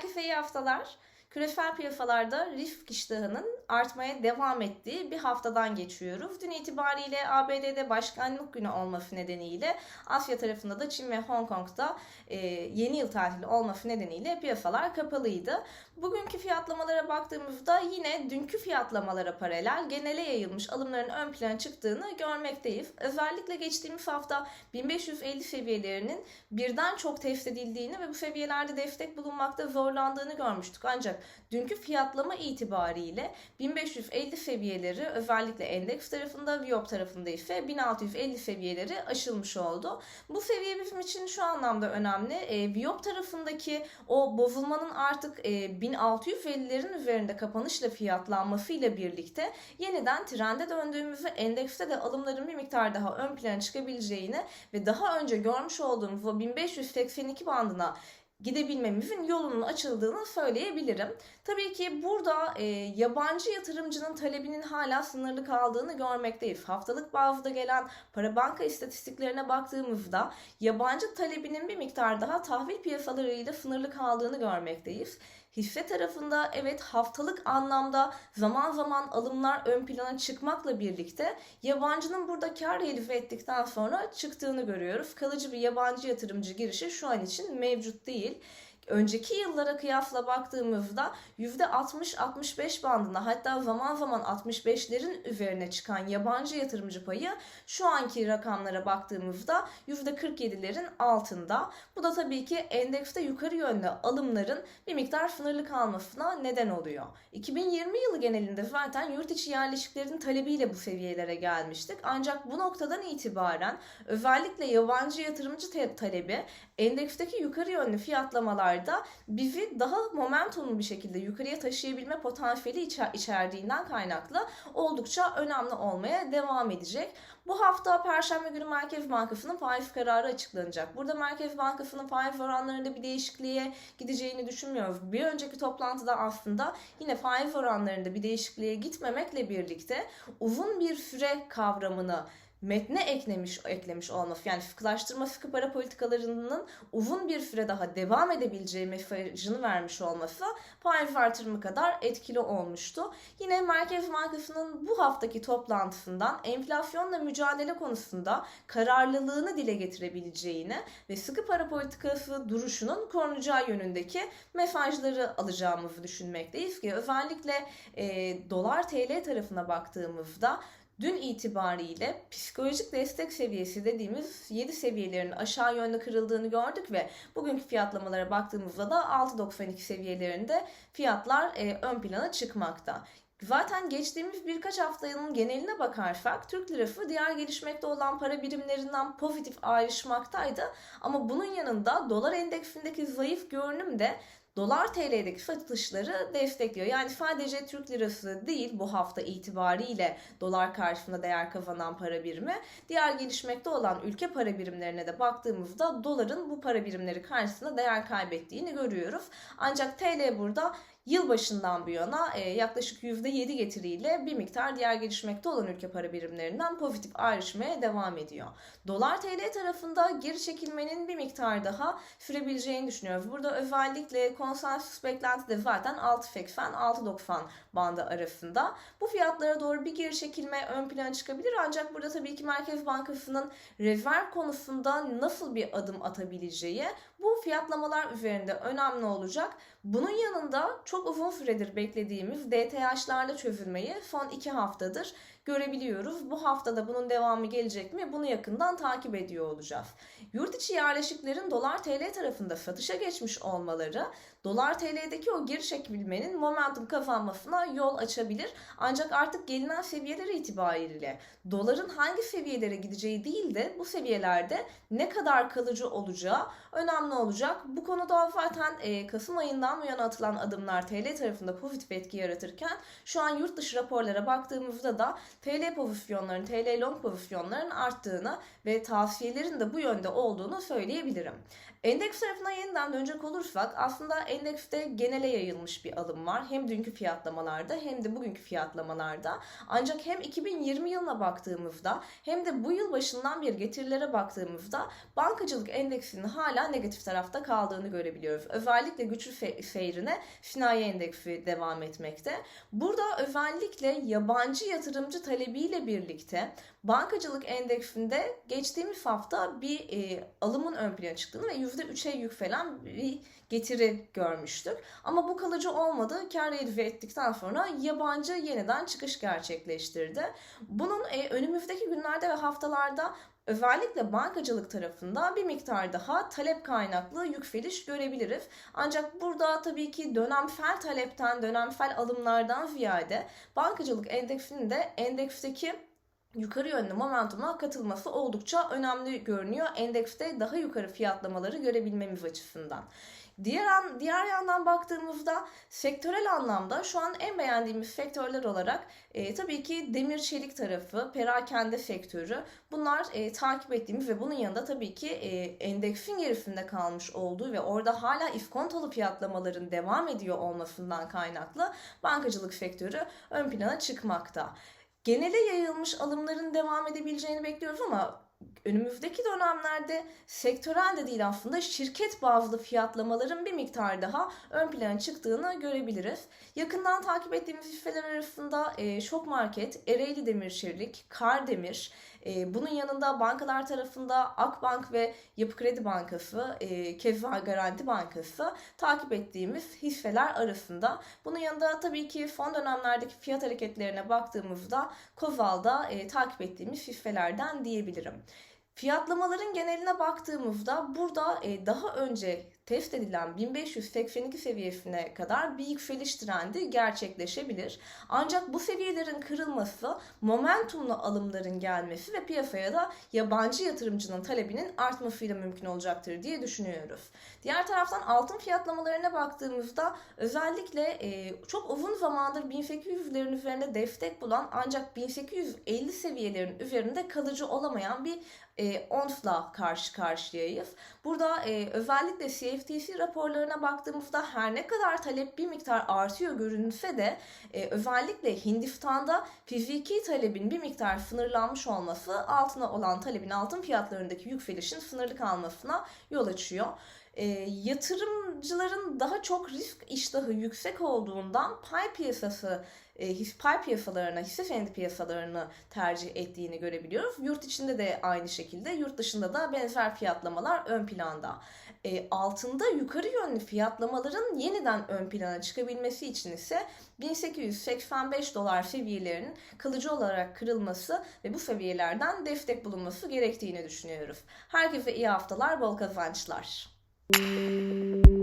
Herkese iyi haftalar. Küresel piyasalarda risk iştahının artmaya devam ettiği bir haftadan geçiyoruz. Dün itibariyle ABD'de başkanlık günü olması nedeniyle Asya tarafında da Çin ve Hong Kong'da e, yeni yıl tatili olması nedeniyle piyasalar kapalıydı. Bugünkü fiyatlamalara baktığımızda yine dünkü fiyatlamalara paralel genele yayılmış alımların ön plana çıktığını görmekteyiz. Özellikle geçtiğimiz hafta 1550 seviyelerinin birden çok test edildiğini ve bu seviyelerde destek bulunmakta zorlandığını görmüştük. Ancak dünkü fiyatlama itibariyle 1550 seviyeleri özellikle endeks tarafında, Viyop tarafında ise 1650 seviyeleri aşılmış oldu. Bu seviye bizim için şu anlamda önemli. E, Viyop tarafındaki o bozulmanın artık e, 1650'lerin üzerinde kapanışla fiyatlanmasıyla birlikte yeniden trende döndüğümüzü endekste de alımların bir miktar daha ön plana çıkabileceğini ve daha önce görmüş olduğumuz o 1582 bandına gidebilmemizin yolunun açıldığını söyleyebilirim. Tabii ki burada e, yabancı yatırımcının talebinin hala sınırlı kaldığını görmekteyiz. Haftalık bazda gelen para banka istatistiklerine baktığımızda yabancı talebinin bir miktar daha tahvil piyasalarıyla sınırlı kaldığını görmekteyiz. Hisse tarafında evet haftalık anlamda zaman zaman alımlar ön plana çıkmakla birlikte yabancının burada kar elde ettikten sonra çıktığını görüyoruz. Kalıcı bir yabancı yatırımcı girişi şu an için mevcut değil avril. Önceki yıllara kıyasla baktığımızda %60-65 bandında hatta zaman zaman 65'lerin üzerine çıkan yabancı yatırımcı payı şu anki rakamlara baktığımızda %47'lerin altında. Bu da tabii ki endekste yukarı yönlü alımların bir miktar sınırlı kalmasına neden oluyor. 2020 yılı genelinde zaten yurt içi yerleşiklerin talebiyle bu seviyelere gelmiştik. Ancak bu noktadan itibaren özellikle yabancı yatırımcı talebi endeksteki yukarı yönlü fiyatlamalarda bizi daha momentumlu bir şekilde yukarıya taşıyabilme potansiyeli içer içerdiğinden kaynaklı oldukça önemli olmaya devam edecek. Bu hafta Perşembe günü Merkez Bankası'nın faiz kararı açıklanacak. Burada Merkez Bankası'nın faiz oranlarında bir değişikliğe gideceğini düşünmüyoruz. Bir önceki toplantıda aslında yine faiz oranlarında bir değişikliğe gitmemekle birlikte uzun bir süre kavramını metne eklemiş eklemiş olması yani sıkılaştırma sıkı para politikalarının uzun bir süre daha devam edebileceği mesajını vermiş olması faiz artırımı kadar etkili olmuştu. Yine Merkez Bankası'nın bu haftaki toplantısından enflasyonla mücadele konusunda kararlılığını dile getirebileceğini ve sıkı para politikası duruşunun korunacağı yönündeki mesajları alacağımızı düşünmekteyiz ki özellikle e, dolar TL tarafına baktığımızda dün itibariyle psikolojik destek seviyesi dediğimiz 7 seviyelerinin aşağı yönde kırıldığını gördük ve bugünkü fiyatlamalara baktığımızda da 6.92 seviyelerinde fiyatlar e, ön plana çıkmakta. Zaten geçtiğimiz birkaç haftanın geneline bakarsak Türk lirası diğer gelişmekte olan para birimlerinden pozitif ayrışmaktaydı. Ama bunun yanında dolar endeksindeki zayıf görünüm de dolar TL'deki satışları destekliyor. Yani sadece Türk lirası değil bu hafta itibariyle dolar karşısında değer kazanan para birimi. Diğer gelişmekte olan ülke para birimlerine de baktığımızda doların bu para birimleri karşısında değer kaybettiğini görüyoruz. Ancak TL burada yılbaşından bu yana e, yaklaşık %7 getiriyle bir miktar diğer gelişmekte olan ülke para birimlerinden pozitif ayrışmaya devam ediyor. Dolar TL tarafında geri çekilmenin bir miktar daha sürebileceğini düşünüyoruz. Burada özellikle konsensus beklenti de zaten 6.80-6.90 bandı arasında. Bu fiyatlara doğru bir geri çekilme ön plana çıkabilir ancak burada tabii ki Merkez Bankası'nın rezerv konusunda nasıl bir adım atabileceği bu fiyatlamalar üzerinde önemli olacak. Bunun yanında çok uzun süredir beklediğimiz DTH'larla çözülmeyi son iki haftadır görebiliyoruz. Bu haftada bunun devamı gelecek mi? Bunu yakından takip ediyor olacağız. Yurt içi yerleşiklerin dolar TL tarafında satışa geçmiş olmaları dolar TL'deki o geri çekilmenin momentum kazanmasına yol açabilir. Ancak artık gelinen seviyeleri itibariyle doların hangi seviyelere gideceği değil de bu seviyelerde ne kadar kalıcı olacağı önemli olacak. Bu konuda zaten e, Kasım ayından bu yana atılan adımlar TL tarafında pozitif etki yaratırken şu an yurt dışı raporlara baktığımızda da TL pozisyonların, TL long pozisyonların arttığını ve tavsiyelerin de bu yönde olduğunu söyleyebilirim. Endeks tarafına yeniden dönecek olursak aslında endekste genele yayılmış bir alım var. Hem dünkü fiyatlamalarda hem de bugünkü fiyatlamalarda. Ancak hem 2020 yılına baktığımızda hem de bu yıl başından bir getirilere baktığımızda bankacılık endeksinin hala negatif tarafta kaldığını görebiliyoruz. Özellikle güçlü fe- seyrine sinayi endeksi devam etmekte. Burada özellikle yabancı yatırımcı talebiyle birlikte bankacılık endeksinde geçtiğimiz hafta bir e, alımın ön plana çıktığını ve %3'e yükselen bir getiri görmüştük. Ama bu kalıcı olmadı. Kar elde ettikten sonra yabancı yeniden çıkış gerçekleştirdi. Bunun e, önümüzdeki günlerde ve haftalarda özellikle bankacılık tarafında bir miktar daha talep kaynaklı yükseliş görebiliriz. Ancak burada tabii ki dönemsel talepten, dönemsel alımlardan ziyade bankacılık endeksinin de endeksteki yukarı yönlü momentuma katılması oldukça önemli görünüyor. Endekste daha yukarı fiyatlamaları görebilmemiz açısından. Diğer, an, diğer yandan baktığımızda sektörel anlamda şu an en beğendiğimiz sektörler olarak e, tabii ki demir çelik tarafı, perakende sektörü bunlar e, takip ettiğimiz ve bunun yanında tabii ki e, endeksin gerisinde kalmış olduğu ve orada hala iskontalı fiyatlamaların devam ediyor olmasından kaynaklı bankacılık sektörü ön plana çıkmakta. Genele yayılmış alımların devam edebileceğini bekliyoruz ama önümüzdeki dönemlerde sektörel de değil aslında şirket bazlı fiyatlamaların bir miktar daha ön plana çıktığını görebiliriz. Yakından takip ettiğimiz hisseler arasında e, Şok Market, Ereğli Demir Çelik, Kardemir, e, bunun yanında bankalar tarafında Akbank ve Yapı Kredi Bankası, e, Keza Garanti Bankası takip ettiğimiz hisseler arasında. Bunun yanında tabii ki son dönemlerdeki fiyat hareketlerine baktığımızda Kozal'da e, takip ettiğimiz hisselerden diyebilirim. Fiyatlamaların geneline baktığımızda burada e, daha önce test edilen 1582 seviyesine kadar bir yükseliş trendi gerçekleşebilir. Ancak bu seviyelerin kırılması, momentumlu alımların gelmesi ve piyasaya da yabancı yatırımcının talebinin artmasıyla mümkün olacaktır diye düşünüyoruz. Diğer taraftan altın fiyatlamalarına baktığımızda özellikle e, çok uzun zamandır 1800'lerin üzerinde destek bulan ancak 1850 seviyelerin üzerinde kalıcı olamayan bir e, ONS'la karşı karşıyayız. Burada e, özellikle CFTC raporlarına baktığımızda her ne kadar talep bir miktar artıyor görünse de e, özellikle Hindistan'da fiziki talebin bir miktar sınırlanmış olması altına olan talebin altın fiyatlarındaki yükselişin sınırlı kalmasına yol açıyor e, yatırımcıların daha çok risk iştahı yüksek olduğundan pay piyasası e, pay piyasalarına, hisse senedi piyasalarını tercih ettiğini görebiliyoruz. Yurt içinde de aynı şekilde, yurt dışında da benzer fiyatlamalar ön planda. E, altında yukarı yönlü fiyatlamaların yeniden ön plana çıkabilmesi için ise 1885 dolar seviyelerinin kalıcı olarak kırılması ve bu seviyelerden destek bulunması gerektiğini düşünüyoruz. Herkese iyi haftalar, bol kazançlar. you